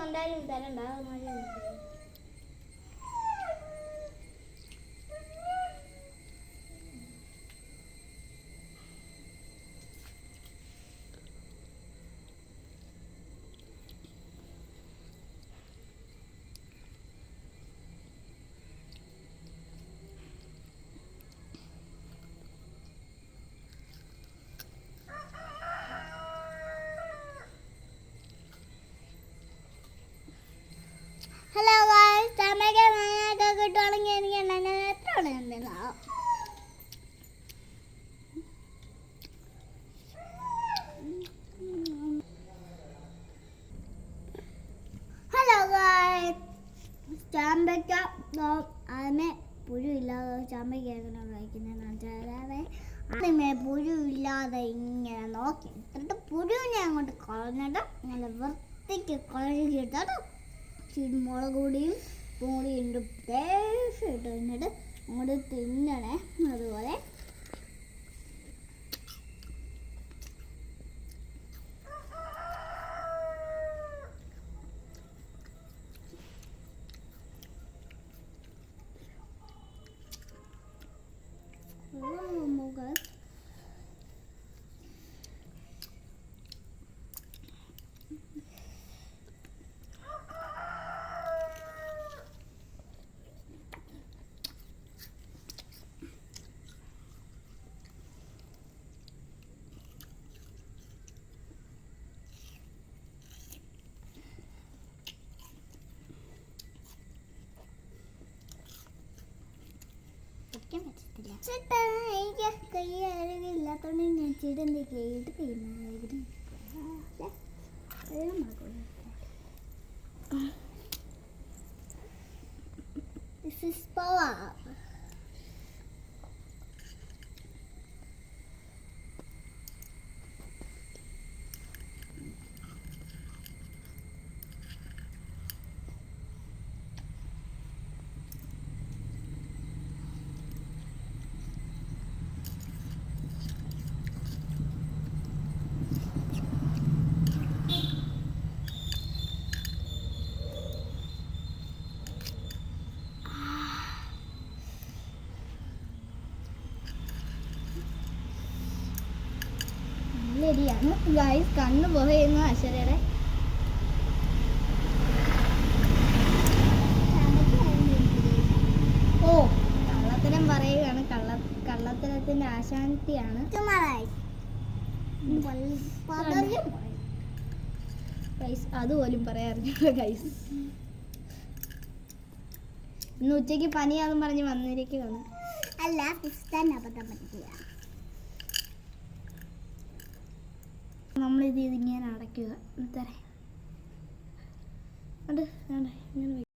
എന്തായാലും തരണ്ട അത് മഴ ഹലോ ഗായ്സ് ടമയ്ക്ക് മാങ്ങയൊക്കെ കിട്ടുവാണെങ്കിൽ എനിക്ക് എന്നെ എത്ര ഹലോ ഗായ്സ് ചാമ്പയ്ക്ക അതിനെ പുഴു ഇല്ലാതെ ചാമ്പയ്ക്ക എങ്ങനെ കഴിക്കുന്നതെന്ന് വെച്ചാൽ ആദ്യമേ പുഴുവില്ലാതെ ഇങ്ങനെ നോക്കി. എന്നിട്ട് പുഴുവിനെ അങ്ങോട്ട് കളഞ്ഞിട്ട് നല്ല വൃത്തിക്ക് കഴുകിയിട്ടിട്ട് ഇച്ചിരി മുളക് പൊടിയും കൂടി ഇട്ട് ടേസ്റ്റ് ഇട്ട് കഴിഞ്ഞിട്ട് അങ്ങോട്ട് തിന്നണേ. അതുപോലെ വെക്കാൻ പറ്റത്തില്ല. ചേട്ടാ എനിക്ക് കൈ അഴകില്ലാത്തോണ്ട് ഞാൻ ചേട്ടൻ കേട്ട് കഴിയുന്നു വെള്ളം മറക്കുന്നു This is power. നല്ലടിയാണ് ഗൈസ് കണ്ണു പുകയുന്നു അശ്വരയുടെ. ഓ കള്ളത്തരം പറയുകയാണ്. കള്ള കള്ളത്തരത്തിന്റെ ആശാന്തിയാണ്. ഗൈസ് അതുപോലും പറയാറില്ല ഗൈസ് ഇന്ന് ഉച്ചയ്ക്ക് പനിയാന്ന് പറഞ്ഞ് വന്നിരിക്കുകയാണ്. അല്ല അബദ്ധം പറ്റിയ നമ്മളിത് ഇതിങ്ങനെ അടയ്ക്കുക. വേണ്ട ഇങ്ങനെ